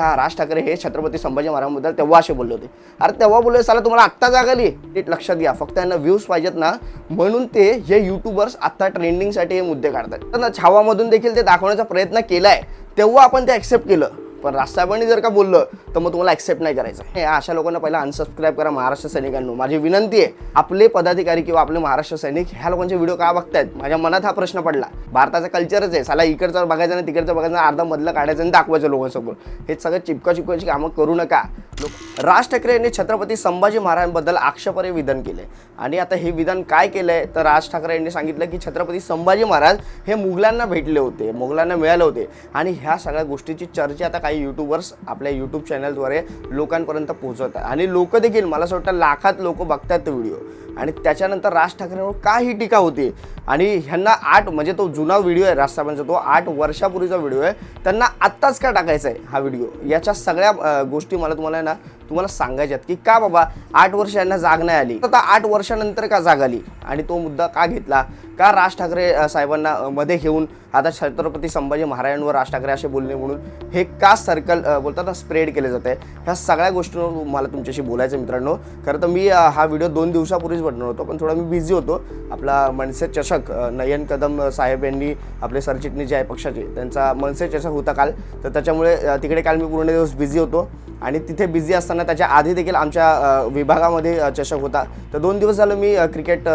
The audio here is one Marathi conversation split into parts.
हा राज ठाकरे हे छत्रपती संभाजी महाराजांबद्दल तेव्हा असे बोलले होते. अरे तेव्हा बोलले साला तुम्हाला आत्ता जाग आली. नीट लक्षात घ्या फक्त यांना व्ह्यूज पाहिजेत ना. म्हणून ते हे युट्यूबर्स आत्ता ट्रेंडिंगसाठी हे मुद्दे काढतात. तर छावामधून देखील ते दाखवण्याचा प्रयत्न केला आहे तेव्हा आपण ते ॲक्सेप्ट केलं. पण राजसाहेबांनी जर का बोललं तर मग तुम्हाला ॲक्सेप्ट नाही करायचं. हे अशा लोकांना पहिला अनसबस्क्राईब करा महाराष्ट्र सैनिकांनो. माझी विनंती आहे आपले पदाधिकारी किंवा आपले महाराष्ट्र सैनिक ह्या लोकांचे व्हिडिओ का बघतायत? माझ्या मनात हा प्रश्न पडला. भारताचा कल्चरच आहे. साला इकडचं बघायचं आणि तिकडचं बघायचं अर्धा मधलं काढायचं आणि दाखवायचं लोकांसमोर. हे सगळं चिपका चिपकाची कामं करू नका. लोक राज ठाकरे यांनी छत्रपती संभाजी महाराजांबद्दल आक्षेपार्ह विधान केले आणि आता हे विधान काय केलंय? तर राज ठाकरे यांनी सांगितलं की छत्रपती संभाजी महाराज हे मुघलांना भेटले होते मुघलांना मिळाले होते. आणि ह्या सगळ्या गोष्टीची चर्चा आता काय काही युट्यूबर्स आपल्या यूट्यूब चॅनलद्वारे लोकांपर्यंत पोहोचवत आहे आणि लोक देखील मला असं वाटतं लाखात लोक बघतात तो व्हिडिओ आणि त्याच्यानंतर राज ठाकरेंवर का ही टीका होती. आणि ह्यांना आठ म्हणजे तो जुना व्हिडिओ आहे राजसाहेबांचा तो आठ वर्षापूर्वीचा व्हिडिओ आहे. त्यांना आत्ताच का टाकायचा आहे हा व्हिडिओ? याच्या सगळ्या गोष्टी मला तुम्हाला ना तुम्हाला सांगायच्यात की का बाबा आठ वर्ष यांना जाग नाही आली? आता आठ वर्षानंतर का जाग आली? आणि तो मुद्दा का घेतला? का राज ठाकरे साहेबांना मध्ये घेऊन आता छत्रपती संभाजी महाराजांवर राज ठाकरे असे बोलणे म्हणून हे का सर्कल बोलतात ना स्प्रेड केले जाते? ह्या सगळ्या गोष्टींवर मला तुमच्याशी बोलायचं आहे मित्रांनो. खरं तर मी हा व्हिडिओ दोन दिवसापूर्वीच बनवणार होतो पण थोडा मी बिझी होतो. आपला मनसे चषक नयन कदम साहेब यांनी आपले सरचिटणीस जे आहे पक्षाचे त्यांचा मनसे चषक होता काल. तर त्याच्यामुळे तिकडे काल मी पूर्ण दिवस बिझी होतो. आणि तिथे बिझी असताना त्याच्या आधी देखील आमच्या विभागामध्ये चषक होता. तर दोन दिवस झालं मी क्रिकेट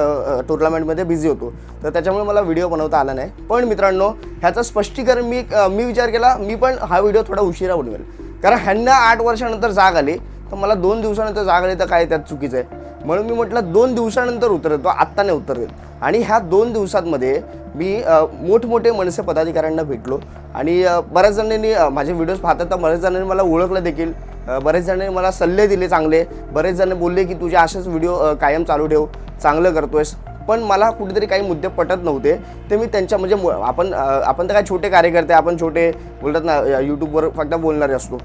टुर्नामेंटमध्ये बिझी होतो. तर त्याच्यामुळे मला व्हिडिओ बनवता आला नाही. पण मित्रांनो ह्याचं स्पष्टीकरण मी मी विचार केला मी पण हा व्हिडिओ थोडा उशिरा बनवेल. कारण ह्यांना आठ वर्षानंतर जाग आली. तर मला दोन दिवसानंतर जाग आली तर काय त्यात चुकीचं आहे? म्हणून मी म्हटलं दोन दिवसानंतर उतरतो आत्ता नाही उतरेल आणि ह्या दोन दिवसांमध्ये मी मोठमोठे मनसे पदाधिकाऱ्यांना भेटलो. आणि बऱ्याच जणांनी माझे व्हिडिओज पाहतात तर बऱ्याच जणांनी मला ओळखलं देखील. बरेच जणांनी मला सल्ले दिले चांगले. बरेच जण बोलले की तुझे असेच व्हिडिओ कायम चालू ठेव. चांगलं करतोयस. पण मला कुठेतरी काही मुद्दे पटत नव्हते. ते मी त्यांच्या म्हणजे मु- आपण आपण तर काय छोटे कार्यकर्ते आपण छोटे बोलतात ना यूट्यूबवर फक्त बोलणारे असतो.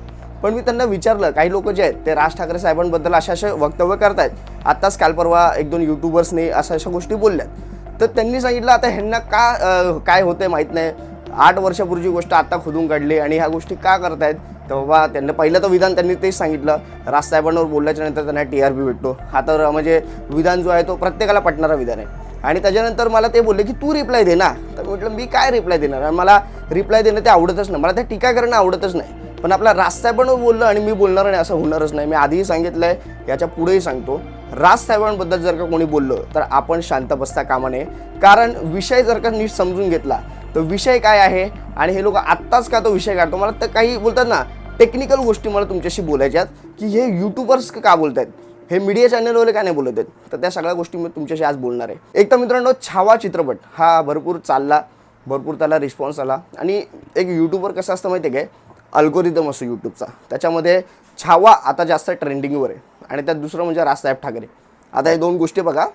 पण मी त्यांना विचारलं काही लोक जे आहेत ते राज ठाकरे साहेबांबद्दल अशा अशा वक्तव्य करतायत. आत्ताच काल परवा एक दोन युट्यूबर्सने अशा अशा गोष्टी बोलल्यात. तर त्यांनी सांगितलं आता ह्यांना का काय होतंय माहीत नाही. आठ वर्षापूर्वीची गोष्ट आत्ता खोदून काढली आणि ह्या गोष्टी का करतायत? तर बाबा त्यांना पहिलं तर विधान त्यांनी तेच सांगितलं. राजसाहेबांवर बोलल्याच्या नंतर त्यांना टी आर पी भेटतो. हा तर म्हणजे विधान जो आहे तो प्रत्येकाला पटणारा विधान आहे. आणि त्याच्यानंतर मला ते बोलले की तू रिप्लाय दे ना. तर म्हटलं मी काय रिप्लाय देणार? आणि मला रिप्लाय देणं ते आवडतच नाही. मला ते टीका करणं आवडतच नाही. पण आपला राजसाहेबांवर बोललं आणि मी बोलणार नाही असं होणारच नाही. मी आधीही सांगितलं आहे याच्या पुढेही सांगतो. राजसाहेबांबद्दल जर का कोणी बोललं तर आपण शांत बसता कामा नये. कारण विषय जर का नीट समजून घेतला तर विषय काय आहे? आणि हे लोक आत्ताच का तो विषय काढतो? मला तर काही बोलतात ना टेक्निकल गोष्टी मला तुमच्याशी बोलायच्यात की हे यूट्यूबर्स का बोलत आहेत हे मीडिया चॅनलवाले काय नाही बोलत आहेत? तर त्या सगळ्या गोष्टी मी तुमच्याशी आज बोलणार आहे. एक तर मित्रांनो छावा चित्रपट. हा भरपूर चालला भरपूर त्याला रिस्पॉन्स आला. आणि एक यूट्यूबर कसं असतं माहिती आहे काय? अल्गोरिदम असतो यूट्यूबचा त्याच्यामध्ये छावा आता जास्त ट्रेंडिंगवर आहे. आणि त्यात दुसरं म्हणजे राजसाहेब ठाकरे. आता हे दोन गोष्टी बघा.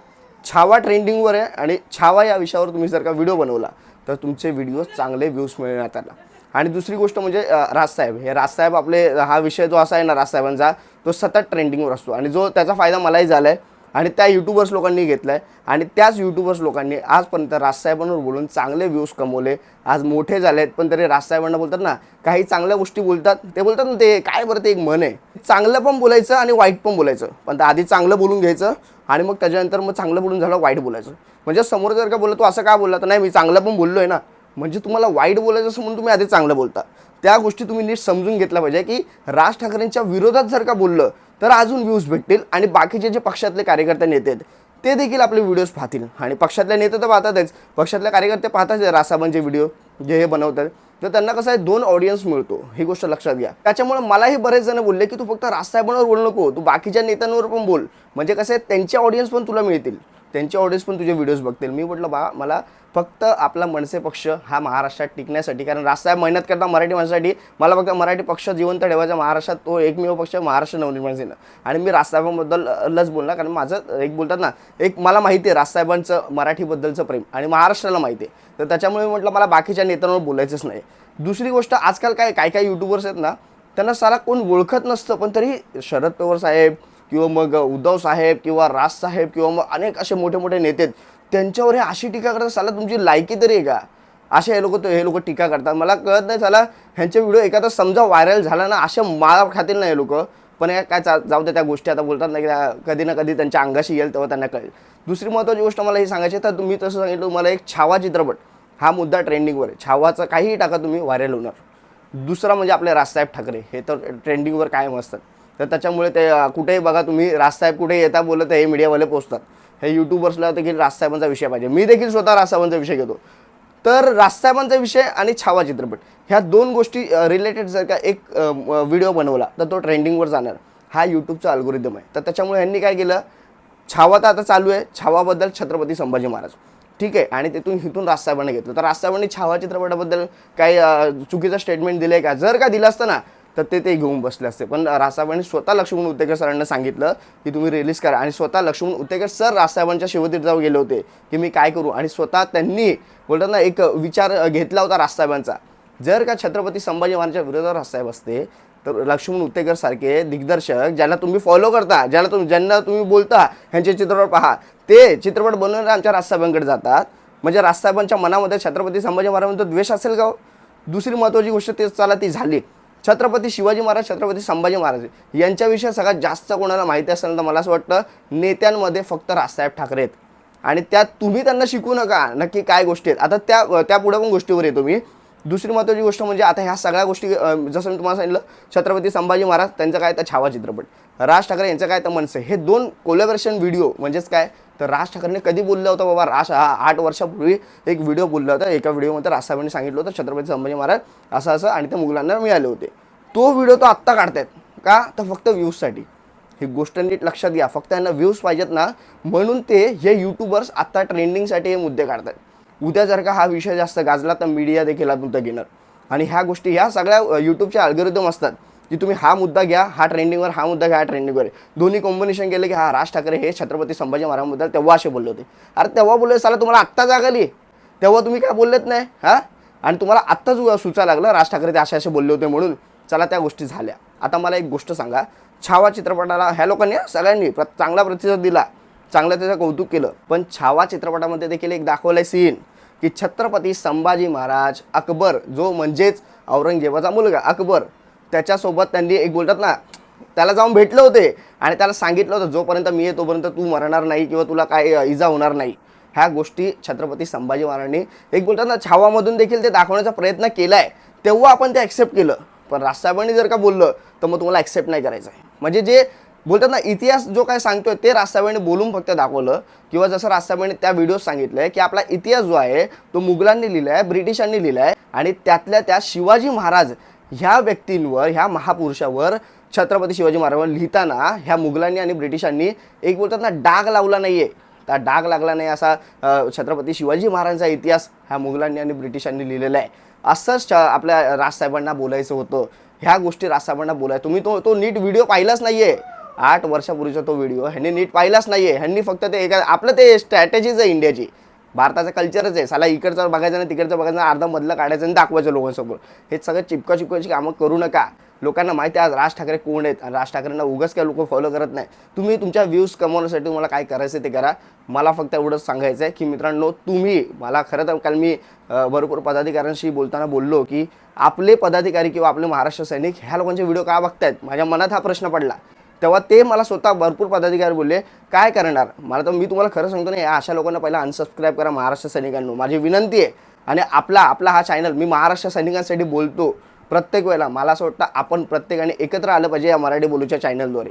छावा ट्रेंडिंगवर आहे आणि छावा या विषयावर तुम्ही जर का व्हिडिओ बनवला तर तुमचे व्हिडिओ चांगले व्ह्यूज मिळण्यात आला आणि दुसरी गोष्ट म्हणजे राजसाहेब हे राजसाहेब आपले हा विषय जो असा आहे ना राजसाहेबांचा तो सतत ट्रेंडिंगवर असतो. आणि जो त्याचा फायदा मलाही झाला आहे आणि त्या यूट्यूबर्स लोकांनी घेतला आहे आणि त्याच यूट्यूबर्स लोकांनी आजपर्यंत राजसाहेबांवर बोलून चांगले व्ह्यूज कमवले. आज मोठे झाले आहेत पण तरी राजसाहेबांना बोलतात ना काही चांगल्या गोष्टी बोलतात. ते बोलतात ना ते काय बरं ते एक मन आहे. चांगलं पण बोलायचं आणि वाईट पण बोलायचं. पण आधी चांगलं बोलून घ्यायचं आणि मग त्याच्यानंतर मग चांगलं बोलून झालं वाईट बोलायचं. म्हणजे समोर जर का बोललं तू असं का बोलला? तर नाही मी चांगलं पण बोललो आहे ना. म्हणजे तुम्हाला वाईट बोलायचं असं म्हणून तुम्ही आधी चांगलं बोलता. त्या गोष्टी तुम्ही नीट समजून घेतल्या पाहिजे की राज ठाकरेंच्या विरोधात जर का बोललं तर अजून व्ह्यूज भेटतील आणि बाकीचे जे पक्षातले कार्यकर्ते नेते आहेत ते देखील आपले व्हिडिओज पाहतील. आणि पक्षातले नेते तर पाहतातच पक्षातल्या कार्यकर्ते पाहतात रासाबांचे व्हिडिओ जे हे बनवतात तर त्यांना कसं आहे दोन ऑडियन्स मिळतो. ही गोष्ट लक्षात घ्या. त्याच्यामुळे मलाही बरेच जण बोलले की तू फक्त रासाहेबांवर बोल नको. तू बाकीच्या नेत्यांवर पण बोल. म्हणजे कसं आहे त्यांचे ऑडियन्स पण तुला मिळतील. त्यांचे ऑडियन्स पण तुझे व्हिडिओज बघतील. मी म्हटलं बा मला फक्त आपला मनसे पक्ष हा महाराष्ट्रात टिकण्यासाठी कारण रास्ता मेहनत करता मराठी माणसासाठी मला फक्त मराठी पक्ष जिवंत ठेवायचा महाराष्ट्रात तो एकमेव पक्ष महाराष्ट्र नवनिर्माण सेना आणि मी राजसाहेबांबद्दल लच बोलणार कारण माझं एक बोलतात ना एक मला माहिती आहे राजसाहेबांचं मराठीबद्दलचं प्रेम आणि महाराष्ट्राला माहिती आहे. तर त्याच्यामुळे म्हटलं मला बाकीच्या नेत्यांवर बोलायचंच नाही. दुसरी गोष्ट आजकाल काय काय काय यूट्यूबर्स आहेत ना त्यांना सारा कोण ओळखत नसतं पण तरी शरद पवार साहेब किंवा मग उद्धव साहेब किंवा राज साहेब किंवा मग अनेक असे मोठे मोठे नेते आहेत त्यांच्यावर हे अशी टीका करतात साला तुमची लायकी तरी आहे का? असे हे लोक हे लोक टीका करतात. मला कळत नाही साला ह्यांचे व्हिडिओ एखादा समजा व्हायरल झाला ना असे माळा खातील ना हे लोक. पण या काय चा- जाऊ दे त्या गोष्टी आता बोलतात ना की कधी ना कधी त्यांच्या अंगाशी येईल तेव्हा त्यांना कळेल. दुसरी महत्त्वाची गोष्ट मला ही सांगायची तर तुम्ही तसं सांगितलं मला एक छावा चित्रपट हा मुद्दा ट्रेंडिंगवर आहे. छावाचा काहीही टाका तुम्ही व्हायरल होणार. दुसरा म्हणजे आपले राजसाहेब ठाकरे हे तर ट्रेंडिंगवर कायम असतात. तर त्याच्यामुळे ते कुठेही बघा तुम्ही राजसाहेब कुठे येता बोलत हे मीडियावाले पोचतात. हे युट्यूबर्सला देखील राजसाहेबांचा विषय पाहिजे. मी देखील स्वतः राजसाहेबांचा विषय घेतो. तर राजसाहेबांचा विषय आणि छावा चित्रपट ह्या दोन गोष्टी रिलेटेड जर का एक व्हिडिओ बनवला तर तो ट्रेंडिंगवर जाणार. हा यूट्यूबचा अल्गोरिदम आहे. तर त्याच्यामुळे यांनी काय केलं छावा तर आता चालू आहे. छावाबद्दल छत्रपती संभाजी महाराज. ठीक आहे? आणि तिथून इथून राजसाहेबांनी घेतलं. तर राजसाहेबांनी छावा चित्रपटाबद्दल काही चुकीचं स्टेटमेंट दिलं आहे का? जर का दिलं असतं ना तर ते ते घेऊन बसले असते. पण रासाबाईंनी स्वतः लक्ष्मण उत्तेकर सरांना सांगितलं की तुम्ही रिलीज करा. आणि स्वतः लक्ष्मण उत्तेकर सर रासाहेबांच्या शिवतीर्थ जाऊ गेले होते की मी काय करू? आणि स्वतः त्यांनी बोलतात ना एक विचार घेतला होता रासाहेबांचा. जर का छत्रपती संभाजी महाराजांच्या विरोधात रासाहेब असते तर लक्ष्मण उत्तेकर सारखे दिग्दर्शक ज्याला तुम्ही फॉलो करता ज्याला तुम्ही ज्यांना तुम्ही बोलता ह्यांचे चित्रपट पहा. ते चित्रपट बनवून आमच्या राजसाहेबांकडे जातात. म्हणजे राजसाहेबांच्या मनामध्ये छत्रपती संभाजी महाराजांचा द्वेष असेल का हो? दुसरी महत्त्वाची गोष्ट ते चला ती झाली. छत्रपती शिवाजी महाराज छत्रपती संभाजी महाराज यांच्याविषयी सगळ्यात जास्त कोणाला माहिती असेल तर मला असं वाटतं नेत्यांमध्ये फक्त राजसाहेब ठाकरे आहेत. आणि त्यात तुम्ही त्यांना शिकू नका नक्की काय गोष्टी आहेत. आता त्या त्या पुढे पण गोष्टीवर येतो मी. दुसरी महत्त्वाची गोष्ट म्हणजे आता ह्या सगळ्या गोष्टी जसं मी तुम्हाला सांगितलं छत्रपती संभाजी महाराज त्यांचं काय तर छावा चित्रपट. राज ठाकरे यांचं काय तर मनसे. हे दोन कोलॅबरेशन व्हिडिओ म्हणजेच काय? तर राज ठाकरेने कधी बोललं होतं बाबा? राज हा आठ वर्षापूर्वी एक व्हिडिओ बोलला होता. एका व्हिडिओमध्ये राजसाहेबांनी सांगितलं होतं छत्रपती संभाजी महाराज असं असं आणि ते मुघलांना मिळाले होते. तो व्हिडिओ तो आत्ता काढतायत. का? तर फक्त व्ह्यूजसाठी. ही गोष्ट नीट लक्षात घ्या. फक्त यांना व्ह्यूज पाहिजेत ना. म्हणून ते हे यूट्यूबर्स आत्ता ट्रेंडिंगसाठी हे मुद्दे काढतात उद्या जर का हा विषय जास्त गाजला तर मीडिया देखील यातून घेणार आणि ह्या गोष्टी ह्या सगळ्या यूट्यूबच्या अल्गोरिदम असतात. की तुम्ही हा मुद्दा घ्या हा ट्रेंडिंगवर हा मुद्दा घ्या हा ट्रेंडिंगवर आहे दोन्ही कॉम्बिनेशन केलं की हा राज ठाकरे हे छत्रपती संभाजी महाराजांबद्दल तेव्हा असे बोलले होते. अरे तेव्हा बोलले साला तुम्हाला आत्ता जाग आली. तेव्हा तुम्ही काय बोललेत नाही? हां? आणि तुम्हाला आत्ताच सुचा लागलं राज ठाकरे ते असे असे बोलले होते म्हणून. चला त्या गोष्टी झाल्या. आता मला एक गोष्ट सांगा. छावा चित्रपटाला ह्या लोकांनी सगळ्यांनी प्र चांगला प्रतिसाद दिला. चांगलं त्याचं कौतुक केलं. पण छावा चित्रपटामध्ये देखील एक दाखवलं आहे सीन की छत्रपती संभाजी महाराज अकबर जो म्हणजेच औरंगजेबाचा मुलगा अकबर त्याच्यासोबत त्यांनी एक बोलतात ना त्याला जाऊन भेटले होते आणि त्याला सांगितलं होतं जोपर्यंत मी आहे तोपर्यंत तू मरणार नाही किंवा तुला काय इजा होणार नाही. ह्या गोष्टी छत्रपती संभाजी महाराजांनी एक बोलतात ना छावामधून देखील ते दाखवण्याचा प्रयत्न केला आहे तेव्हा आपण ते ॲक्सेप्ट केलं. पण राजसाहेबांनी जर का बोललं तर मग तुम्हाला ॲक्सेप्ट नाही करायचं आहे. म्हणजे जे बोलतात ना इतिहास जो काय सांगतोय ते राजसाहेबांनी बोलून फक्त दाखवलं. किंवा जसं राजसाहेबांनी त्या व्हिडिओ सांगितलंय की आपला इतिहास जो आहे तो मुघलांनी लिहिला आहे ब्रिटिशांनी लिहिला आहे आणि त्यातल्या त्या शिवाजी महाराज ह्या व्यक्तींवर ह्या महापुरुषावर छत्रपती शिवाजी महाराजांवर लिहिताना ह्या मुघलांनी आणि ब्रिटिशांनी एक बोलतात ना डाग लावला नाही आहे त्या डाग लागला नाही असा छत्रपती शिवाजी महाराजांचा इतिहास ह्या मुघलांनी आणि ब्रिटिशांनी लिहिलेला आहे. असंच आपल्या राजसाहेबांना बोलायचं होतं. ह्या गोष्टी राजसाहेबांना बोलाय तुम्ही तो तो नीट व्हिडिओ पाहिलाच नाही आहे आठ वर्षापूर्वीचा तो व्हिडिओ ह्यांनी नीट पाहिलाच नाही आहे ह्यांनी फक्त ते एका आपलं ते स्ट्रॅटेजीज आहे इंडियाची. भारताचं कल्चरच आहे. साला इकडचं बघायचं नाही तिकडचं बघायचं अर्धा मधलं काढायचं आणि दाखवायचं लोकांसमोर. हे सगळं चिपका चिपकाची कामं करू नका. लोकांना माहिती आहे आज राज ठाकरे कोण आहेत आणि राज ठाकरेंना उगाच काय लोक फॉलो करत नाही. तुम्ही तुमच्या व्ह्यूज कमवण्यासाठी तुम्हाला काय करायचं ते करा. मला फक्त एवढंच सांगायचं आहे की मित्रांनो तुम्ही मला खरं तर काल मी भरपूर पदाधिकाऱ्यांशी बोलताना बोललो की आपले पदाधिकारी किंवा आपले महाराष्ट्र सैनिक ह्या लोकांचे व्हिडिओ का बघतायत? माझ्या मनात हा प्रश्न पडला. तेव्हा ते मला स्वतः भरपूर पदाधिकारी बोलले काय करणार? मला तर मी तुम्हाला खरं सांगतो ना या अशा लोकांना पहिला अनसबस्क्राईब करा महाराष्ट्र सैनिकांनो. माझी विनंती आहे. आणि आपला आपला हा चॅनल मी महाराष्ट्र सैनिकांसाठी बोलतो प्रत्येक वेळेला. मला असं वाटतं आपण प्रत्येकाने एकत्र आलं पाहिजे या मराठी बोलूच्या चॅनलद्वारे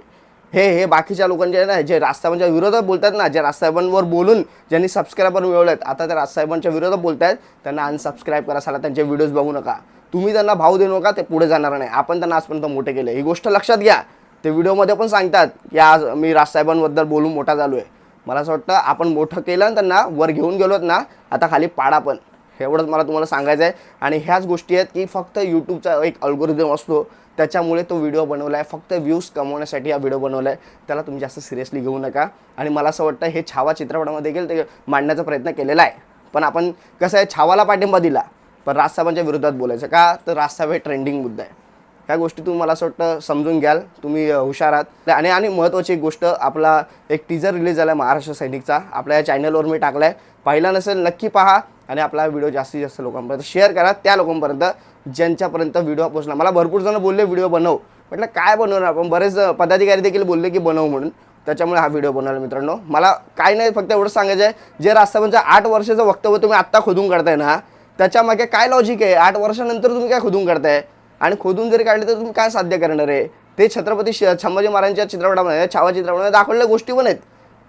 हे हे बाकीच्या लोकांचे ना जे राजसाहेबांच्या विरोधात बोलतात ना जे राजसाहेबांवर बोलून ज्यांनी सबस्क्रायबर मिळवले आहेत आता त्या राजसाहेबांच्या विरोधात बोलतायत त्यांना अनसबस्क्राईब करा साला त्यांचे व्हिडिओज बघू नका. तुम्ही त्यांना भाव देऊ नका ते पुढे जाणार नाही. आपण त्यांना आजपर्यंत मोठे केले. ही गोष्ट लक्षात घ्या. ते व्हिडिओमध्ये पण सांगतात की आज मी राजसाहेबांबद्दल बोलून मोठा झालो आहे मला असं वाटतं आपण मोठं केलं आणि त्यांना वर घेऊन गेलोत ना आता खाली पाडा पण. एवढंच मला तुम्हाला सांगायचं आहे आणि ह्याच गोष्टी आहेत की फक्त यूट्यूबचा एक अल्गोरिझम असतो. त्याच्यामुळे तो व्हिडिओ बनवला आहे फक्त व्ह्यूज कमवण्यासाठी हा व्हिडिओ बनवला आहे त्याला तुम्ही जास्त सिरियसली घेऊ नका. आणि मला असं वाटतं हे छावा चित्रपटामध्ये देखील ते मांडण्याचा प्रयत्न केलेला आहे. पण आपण कसं आहे छावाला पाठिंबा दिला. पण राजसाहेबांच्या विरोधात बोलायचं का? तर राजसाहेब हे ट्रेंडिंग मुद्दा आहे ह्या गोष्टी तुम्ही मला असं वाटतं समजून घ्याल. तुम्ही हुशार आहात. आणि आणि महत्त्वाची एक गोष्ट आपला एक टीजर रिलीज झाला आहे महाराष्ट्र सैनिकचा. आपल्या या चॅनलवर मी टाकला आहे पाहिला नसेल नक्की पहा. आणि आपला व्हिडिओ जास्तीत जास्त लोकांपर्यंत शेअर करा. त्या लोकांपर्यंत ज्यांच्यापर्यंत व्हिडिओ पोचला मला भरपूर जण बोलले व्हिडिओ बनव. म्हटलं काय बनवणार आपण? बरेच पदाधिकारी देखील बोलले की बनव म्हणून. त्याच्यामुळे हा व्हिडिओ बनवला मित्रांनो. मला काय नाही फक्त एवढं सांगायचं आहे. जे राष्ट्रपतीचं आठ वर्षाचं वक्तव्य तुम्ही आत्ता खोदून काढताय ना त्याच्यामागे काय लॉजिक आहे? आठ वर्षानंतर तुम्ही काय खोदून काढताय? आणि खोदून जरी काढले तर तुम्ही काय साध्य करणार आहे? ते छत्रपती श- संभाजी महाराजांच्या चित्रपटामध्ये छावा चित्रपटामध्ये दाखवलेल्या गोष्टी पण आहेत.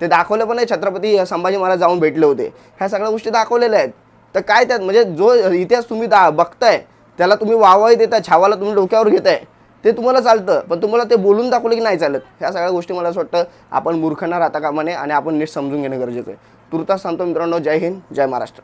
ते दाखवले पण आहे छत्रपती संभाजी महाराज जाऊन भेटले होते. ह्या सगळ्या गोष्टी दाखवलेल्या आहेत. तर काय त्यात म्हणजे जो इतिहास तुम्ही दा बघताय त्याला तुम्ही वाहवाही देताय छावाला तुम्ही डोक्यावर घेताय ते तुम्हाला चालतं. पण तुम्हाला ते बोलून दाखवलं की नाही चालत? ह्या सगळ्या गोष्टी मला असं वाटतं आपण मूर्खना राहता कामा नये आणि आपण नीट समजून घेणं गरजेचं आहे. तुर्तास सांगतो मित्रांनो. जय हिंद जय महाराष्ट्र.